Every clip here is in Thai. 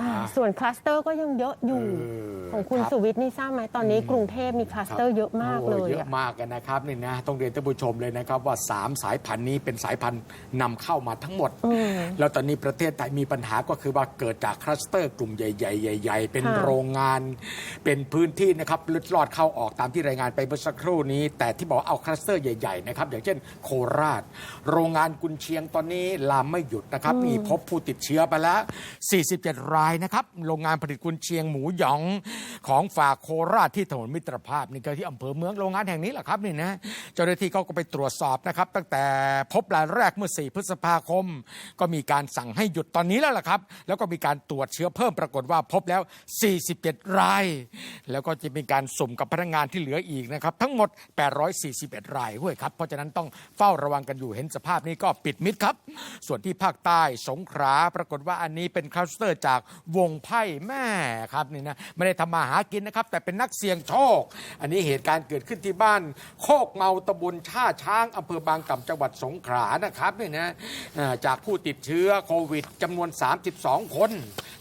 อ่าส่วนคลัสเตอร์ก็ยังเยอะอยู่เออของคุณครับสุวิทย์นี่ทราบไหมตอนนี้กรุงเทพมีคลัสเตอร์เยอะมากเลยโอ้เยอะอะมากกันนะครับนี่นะต้องเรียนท่านผู้ชมเลยนะครับว่า 3 สายพันธุ์นี้เป็นสายพันธุ์นำเข้ามาทั้งหมดอืมแล้วตอนนี้ประเทศไทยมีปัญหาก็คือว่าเกิดจากคลัสเตอร์กลุ่มใหญ่ๆใหญ่ๆเป็นค่ะโรงงาน เป็นพื้นที่นะครับลึดลอดเข้าออกตามที่รายงานไปเมื่อสักครู่นี้ แต่ที่บอกว่าเอาคลัสเตอร์ใหญ่ๆนะครับอย่างเช่นโคราช โรงงานกุนเชียงตอนนี้ลามไม่หยุดนะครับมีพบผู้ติดเชื้อไปแล้ว 47 รายนะครับ โรงงานผลิตกุนเชียงหมูหยองของฝากโคราชที่ถนนมิตรภาพนี่ก็ที่อำเภอเมืองโรงงานแห่งนี้แหละครับนี่นะเจ้าหน้าที่เขาก็ไปตรวจสอบนะครับ ตั้งแต่พบรายแรกเมื่อ 4 พฤษภาคม ก็มีการสั่งให้หยุดตอนนี้แล้วล่ะครับ แล้วก็มีการตรวจเชื้อเพิ่มปรากฏว่าพบแล้ว 47 ราย แล้วก็จะมีการสุ่มกับพนักงานที่เหลืออีกนะครับ ทั้งหมด 841 รายด้วยครับ เพราะฉะนั้นต้องเฝ้าระวังกันอยู่เห็นสภาพนี้ก็ปิดมิดครับ ส่วนที่ภาคใต้สงขลาปรากฏว่าอันนี้เป็นคลัสเตอร์จากวงไพ่แม่ครับนี่นะไม่ได้ทำมาหากินนะครับ แต่เป็นนักเสี่ยงโชค อันนี้เหตุการณ์เกิดขึ้นที่บ้าน โคกเมาตำบลท่าช้างอำเภอบางกำจังหวัดสงขลานะครับนี่นะจากผู้ติดเชื้อโควิดจำนวน 32 คน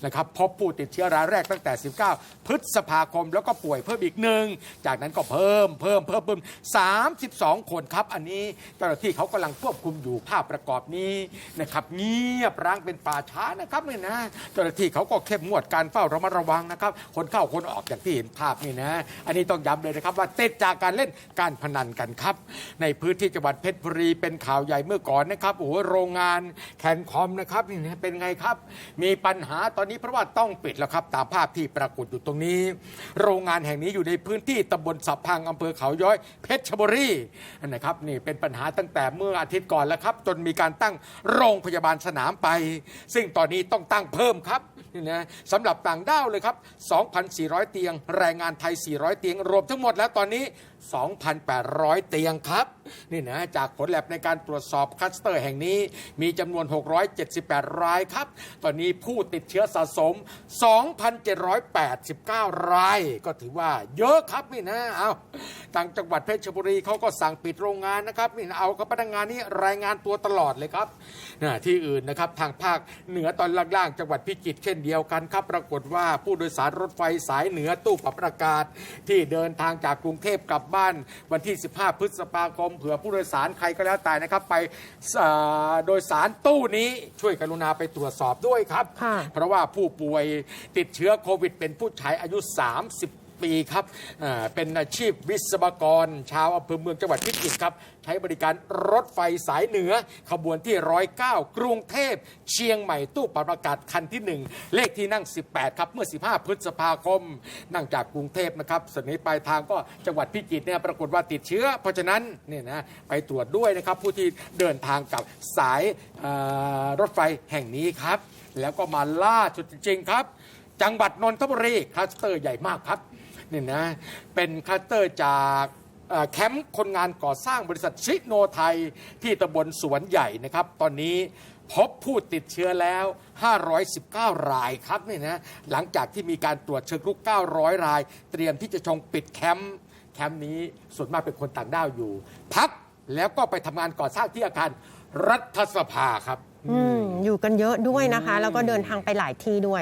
นะครับพบผู้ติดเชื้อรายแรกตั้งแต่ 19 พฤษภาคมแล้วก็ป่วยเพิ่มอีกหนึ่งจากนั้นก็เพิ่มเพิ่มเพิ่มเพิ่ม32 คนครับ อันนี้เจ้าหน้าที่เขากำลังควบคุมอยู่ภาพประกอบนี้นะครับเงียบร้างเป็นป่าช้านะครับนี่นะเจ้าหน้าที่เขาก็เข้มงวดการเฝ้าระมัดระวังนะครับ คนเข้าคนออกอย่างที่เห็นภาพนี่นะ อันนี้ต้องย้ำเลยนะครับว่าติดจากการเล่นการพนันกันครับ ในพื้นที่จังหวัดเพชรบุรีเป็นข่าวใหญ่เมื่อก่อนนะครับโอ้โหโรงงานแคนคอมนะครับนี่เป็นไงครับ มีปัญหาตอนนี้เพราะว่าต้องปิดแล้วครับตามภาพที่ปรากฏอยู่ตรงนี้ โรงงานแห่งนี้อยู่ในพื้นที่ตำบลสับพังอำเภอเขาย้อยเพชรบุรีนะครับนี่เป็นปัญหาตั้งแต่เมื่ออาทิตย์ก่อนแล้วครับ จนมีการตั้งโรงพยาบาลสนามไป ซึ่งตอนนี้ต้องตั้งเพิ่มครับนี่นะสำหรับต่างด้าวเลยครับ 2,400 เตียง แรงงานไทย 400 เตียง รวมทั้งหมดแล้วตอนนี้ 2,800 เตียงครับ นี่นะจากผลแลบในการตรวจสอบคัสเตอร์แห่งนี้ มีจำนวน 678 รายครับ ตอนนี้ผู้ติดเชื้อสะสม 2,789 ราย ก็ถือว่าเยอะครับนี่นะเอาต่างจังหวัดเพชรบุรีเขาก็สั่งปิดโรงงานนะครับนี่นะเอากับพนักงานนี้รายงานตัวตลอดเลยครับนะที่อื่นนะครับทางภาคเหนือตอนล่างๆ จังหวัดพิจิตรเช่นเดียวกันครับ ปรากฏว่าผู้โดยสารรถไฟสายเหนือตู้ปรับอากาศ ที่เดินทางจากกรุงเทพกลับบ้านวันที่ 15 พฤษภาคมเผื่อผู้โดยสารใครก็แล้วแต่นะครับ ไปเอ่อโดยสารตู้นี้ช่วยกรุณาไปตรวจสอบด้วยครับ ค่ะ เพราะว่าผู้ป่วยติดเชื้อโควิดเป็นผู้ชายอายุ 30ปีครับเป็นอาชีพวิศวกร ชาวอำเภอเมืองจังหวัดพิจิตรครับ ใช้บริการรถไฟสายเหนือ ขบวนที่ 109 กรุงเทพ เชียงใหม่ตู้ปรับอากาศคันที่ 1 เลขที่นั่ง 18 ครับเมื่อ 15 พฤษภาคม นั่งจากกรุงเทพนะครับส่วนนี้ปลายทางก็จังหวัดพิจิตรเนี่ยปรากฏว่าติดเชื้อ เพราะฉะนั้นเนี่ยนะไปตรวจด้วยนะครับผู้ที่เดินทางกับสายรถไฟแห่งนี้ครับ แล้วก็มาล่าสุดจริงๆครับ จังหวัดนนทบุรีคลัสเตอร์ใหญ่มากครับ นี่นะเป็นคลัสเตอร์จากแคมป์คนงานก่อสร้างบริษัทชิโนไทยที่ตำบลสวนใหญ่นะครับ ตอนนี้พบผู้ติดเชื้อแล้ว 519 รายครับนี่นะหลังจากที่มีการตรวจเชิงรุก 900 ราย เตรียมที่จะชงปิดแคมป์แคมป์นี้ส่วนมากเป็นคนต่างด้าวอยู่ พักแล้วก็ไปทำงานก่อสร้างที่อาคารรัฐสภาครับ อืมอยู่กันเยอะด้วยนะคะ แล้วก็เดินทางไปหลายที่ด้วย